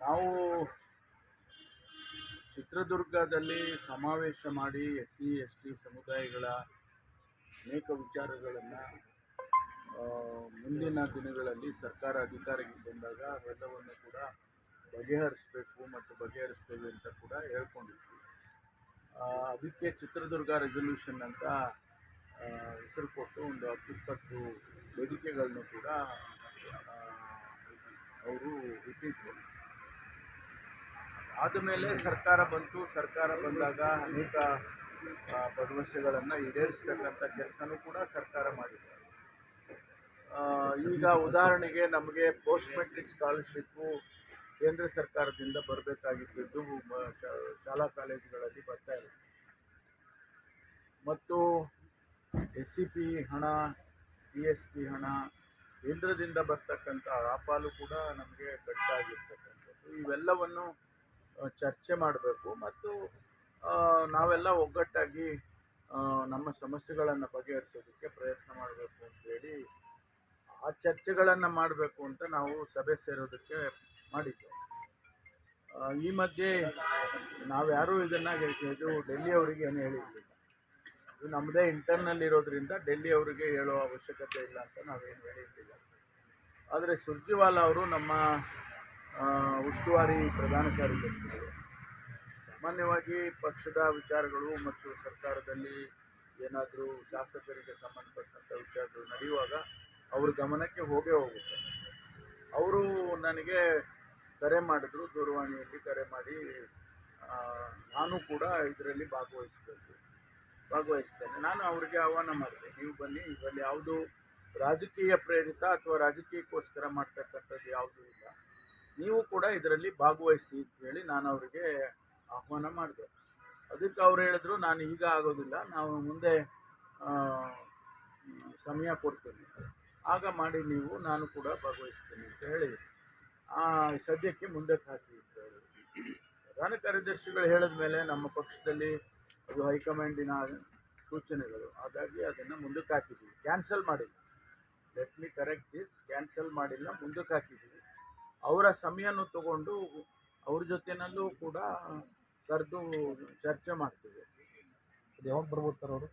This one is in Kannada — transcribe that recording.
ನಾವು ಚಿತ್ರದುರ್ಗದಲ್ಲಿ ಸಮಾವೇಶ ಮಾಡಿ ಎಸ್ ಸಿ ಎಸ್ ಟಿ ಸಮುದಾಯಗಳ ಅನೇಕ ವಿಚಾರಗಳನ್ನು ಮುಂದಿನ ದಿನಗಳಲ್ಲಿ ಸರ್ಕಾರ ಅಧಿಕಾರಕ್ಕೆ ಬಂದಾಗ ಅವೆಲ್ಲವನ್ನು ಕೂಡ ಬಗೆಹರಿಸಬೇಕು ಮತ್ತು ಬಗೆಹರಿಸ್ತೇವೆ ಅಂತ ಕೂಡ ಹೇಳ್ಕೊಂಡಿದ್ವಿ. ಅದಕ್ಕೆ ಚಿತ್ರದುರ್ಗ ರೆಸೊಲ್ಯೂಷನ್ ಅಂತ ಹೆಸರು ಕೊಟ್ಟು ಒಂದು ಹತ್ತಿಪ್ಪತ್ತು ವೇದಿಕೆಗಳನ್ನು ಕೂಡ ಅವರು ಇಟ್ಟಿದ್ರು ಆದಮೇಲೆ ಸರ್ಕಾರ ಬಂತು. ಸರ್ಕಾರ ಬಂದಾಗ ಅನೇಕ ಭರವಸೆಗಳನ್ನು ಈಡೇರಿಸ್ತಕ್ಕಂಥ ಕೆಲಸನೂ ಕೂಡ ಸರ್ಕಾರ ಮಾಡಿದೆ. ಈಗ ಉದಾಹರಣೆಗೆ ನಮಗೆ ಪೋಸ್ಟ್ ಮೆಟ್ರಿಕ್ ಸ್ಕಾಲರ್ಶಿಪ್ಪು ಕೇಂದ್ರ ಸರ್ಕಾರದಿಂದ ಬರಬೇಕಾಗಿದ್ದು ಶಾಲಾ ಕಾಲೇಜುಗಳಲ್ಲಿ ಬರ್ತಾ ಇದೆ. ಮತ್ತು ಎಸ್ ಸಿ ಪಿ ಹಣ ಪಿ ಎಸ್ ಪಿ ಹಣ, ಕೇಂದ್ರದಿಂದ ಬರ್ತಕ್ಕಂಥ ಆ ಪಾಲು ಕೂಡ ನಮಗೆ ಕಟ್ಟಾಗಿರ್ತಕ್ಕಂಥದ್ದು ಇವೆಲ್ಲವನ್ನು ಚರ್ಚೆ ಮಾಡಬೇಕು ಮತ್ತು ನಾವೆಲ್ಲ ಒಗ್ಗಟ್ಟಾಗಿ ನಮ್ಮ ಸಮಸ್ಯೆಗಳನ್ನು ಬಗೆಹರಿಸೋದಕ್ಕೆ ಪ್ರಯತ್ನ ಮಾಡಬೇಕು ಅಂತೇಳಿ ಆ ಚರ್ಚೆಗಳನ್ನು ಮಾಡಬೇಕು ಅಂತ ನಾವು ಸಭೆ ಸೇರೋದಕ್ಕೆ ಮಾಡಿದ್ದೇವೆ. ಈ ಮಧ್ಯೆ ನಾವ್ಯಾರೂ ಇದನ್ನು ಇದು ಡೆಲ್ಲಿಯವರಿಗೆ ಏನು ಹೇಳಿರಲಿಲ್ಲ ಇದು ನಮ್ಮದೇ ಇಂಟರ್ನಲ್ ಇರೋದ್ರಿಂದ ಡೆಲ್ಲಿ ಅವರಿಗೆ ಹೇಳೋ ಅವಶ್ಯಕತೆ ಇಲ್ಲ ಅಂತ ನಾವೇನು ಹೇಳಿರಲಿಲ್ಲ ಆದರೆ ಸುರ್ಜಿವಾಲ ಅವರು ನಮ್ಮ ಉಸ್ತುವಾರಿ ಪ್ರಧಾನ ಕಾರ್ಯದರ್ಶಿಗಳು. ಸಾಮಾನ್ಯವಾಗಿ ಪಕ್ಷದ ವಿಚಾರಗಳು ಮತ್ತು ಸರ್ಕಾರದಲ್ಲಿ ಏನಾದರೂ ಶಾಸಕರಿಗೆ ಸಂಬಂಧಪಟ್ಟಂಥ ವಿಷಯಗಳು ನಡೆಯುವಾಗ ಅವ್ರ ಗಮನಕ್ಕೆ ಹೋಗೇ ಹೋಗುತ್ತೆ. ಅವರು ನನಗೆ ಕರೆ ಮಾಡಿದ್ರು, ದೂರವಾಣಿಯಲ್ಲಿ ಕರೆ ಮಾಡಿ ನಾನು ಕೂಡ ಇದರಲ್ಲಿ ಭಾಗವಹಿಸಬೇಕು, ಭಾಗವಹಿಸ್ತೇನೆ. ನಾನು ಅವರಿಗೆ ಆಹ್ವಾನ ಮಾಡಿದೆ, ನೀವು ಬನ್ನಿ, ಇದರಲ್ಲಿ ಯಾವುದು ರಾಜಕೀಯ ಪ್ರೇರಿತ ಅಥವಾ ರಾಜಕೀಯಕ್ಕೋಸ್ಕರ ಮಾಡ್ತಕ್ಕಂಥದ್ದು ಯಾವುದೂ ಇಲ್ಲ. ನೀವು ಕೂಡ ಇದರಲ್ಲಿ ಭಾಗವಹಿಸಿ ಹೇಳಿ ನಾನು ಅವರಿಗೆ ಆಹ್ವಾನ ಮಾಡಿದೆ. ಅದಕ್ಕೆ ಅವ್ರು ಹೇಳಿದ್ರು ನಾನು ಈಗ ಆಗೋದಿಲ್ಲ ನಾವು ಮುಂದೆ ಸಮಯ ಕೊಡ್ತೀನಿ. ಆಗ ಮಾಡಿ ನೀವು ನಾನು ಕೂಡ ಭಾಗವಹಿಸ್ತೀನಿ ಅಂತ ಹೇಳಿ ಆ, ಸದ್ಯಕ್ಕೆ ಮುಂದಕ್ಕೆ ಹಾಕಿ ಅಂತ ಹೇಳಿ ಪ್ರಧಾನ ಕಾರ್ಯದರ್ಶಿಗಳು ಹೇಳಿದ ಮೇಲೆ ನಮ್ಮ ಪಕ್ಷದಲ್ಲಿ ಅದು ಹೈಕಮಾಂಡಿನ ಸೂಚನೆಗಳು. ಹಾಗಾಗಿ ಅದನ್ನು ಮುಂದಕ್ಕೆ ಹಾಕಿದ್ದೀವಿ ಕ್ಯಾನ್ಸಲ್ ಮಾಡಿಲ್ಲ. Let me correct this cancel ಮಾಡಿಲ್ಲ ಮುಂದಕ್ಕೆ ಹಾಕಿದ್ದೀವಿ ಅವರ ಸಮಯವನ್ನು ತಗೊಂಡು ಅವ್ರ ಜೊತೆನಲ್ಲೂ ಕೂಡ ಕರೆದು ಚರ್ಚೆ ಮಾಡ್ತೀವಿ. ಯಾವಾಗ ಬರ್ಬೋದು ಸರ್ ಅವರು?